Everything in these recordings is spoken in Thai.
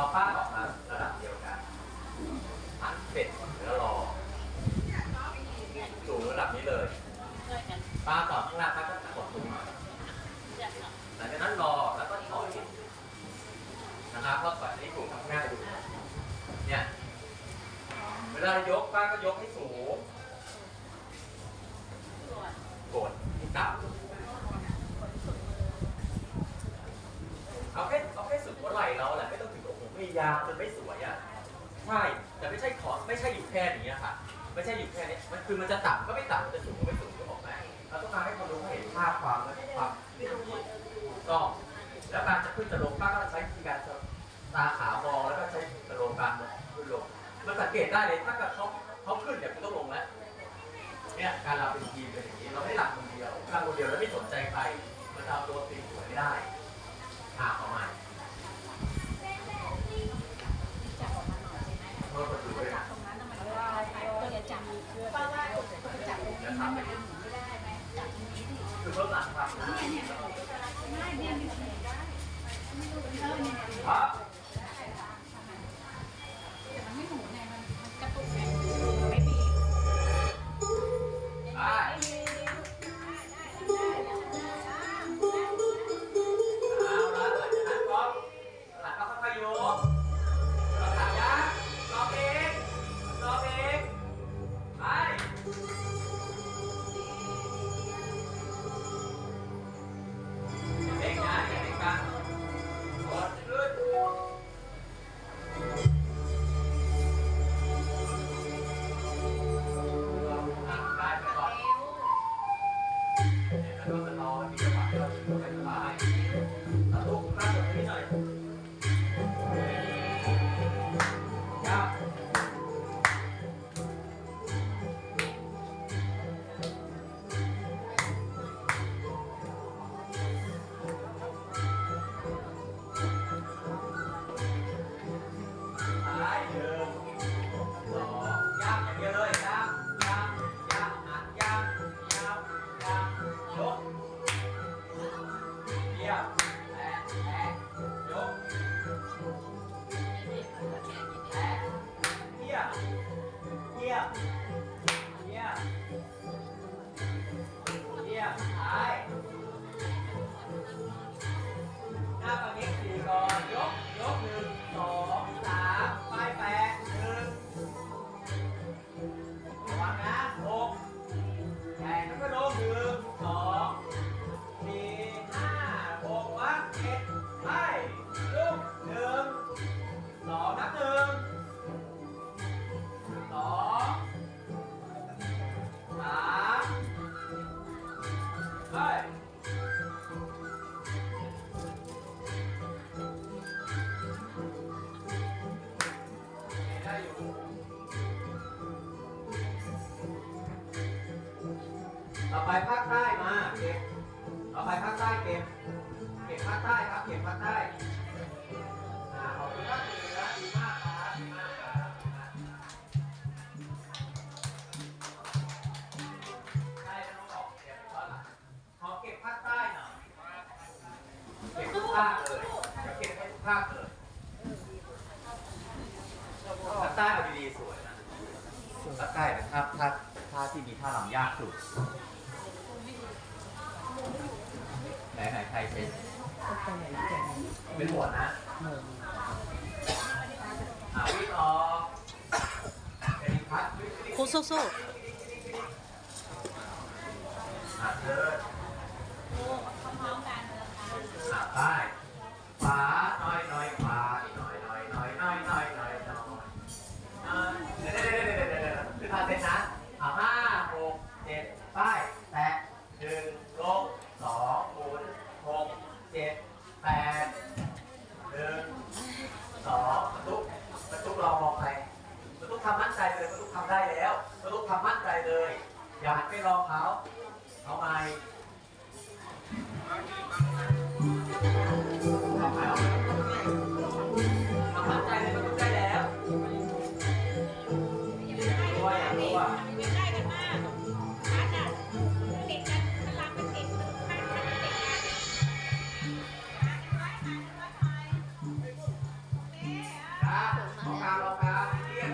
papá ยาวจนไม่สวยอะใช่แต่ไม่ใช่ขอไม่ใช่อยู่แค่นี้ค่ะ ไม่ใช่อยู่แค่นี้มันคือมันจะต่ำก็ไม่ต่ำมันจะสูงก็ไม่สูงก็บอกไหมเราต้องการให้คนรู้เห็นภาพความและความต้องแล้วการจะขึ้นจะลงป้าก็ใช้วิธีการตาขามองแล้วก็ใช้จะลงการมองขึ้นลงมันสังเกตได้เลยถ้าเกิดเขาเขาขึ้นเนี่ยคุณต้องลงแล้วเนี่ยการเราเป็นทีมเป็นอย่าง่ะ ไปภาคใต้มาเก็บต่อไปภาคใต้เก็บ เก็บภาคใต้ครับ เก็บภาคใต้อ่าขอบคุณครับคุณนะดีมากครับดีมากครับดีมากใช่ต้องบอกเก็บเพราะหลังขอเก็บภาคใต้หน่อยเก็บทุกภาคเลยเลยเก็บให้ทุกภาคเลยภาคใต้เอาดีๆสวยนะภาคใต้เป็นภาคภาคภาคที่มีท่ารำยากสุด ไหนไหนใคร เป็นเป็นหมวดนะอ่าวิ่งออกเป็นพัดวิ่งวิ่งโคโซโซอ่าเดินพร้อมๆกันเลยค่ะอ่าไปขวาหน่อยหน่อยขวาอีกหน่อยหน่อย รุปความมั่นใจเลย อย่าหันไปรอเขาเอาไหม่เอาใหม่ความมั่นใจเลยมันต้องได้แล้วตัวอย่าตัวครับของการรอการเรียก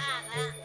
มากแล้ว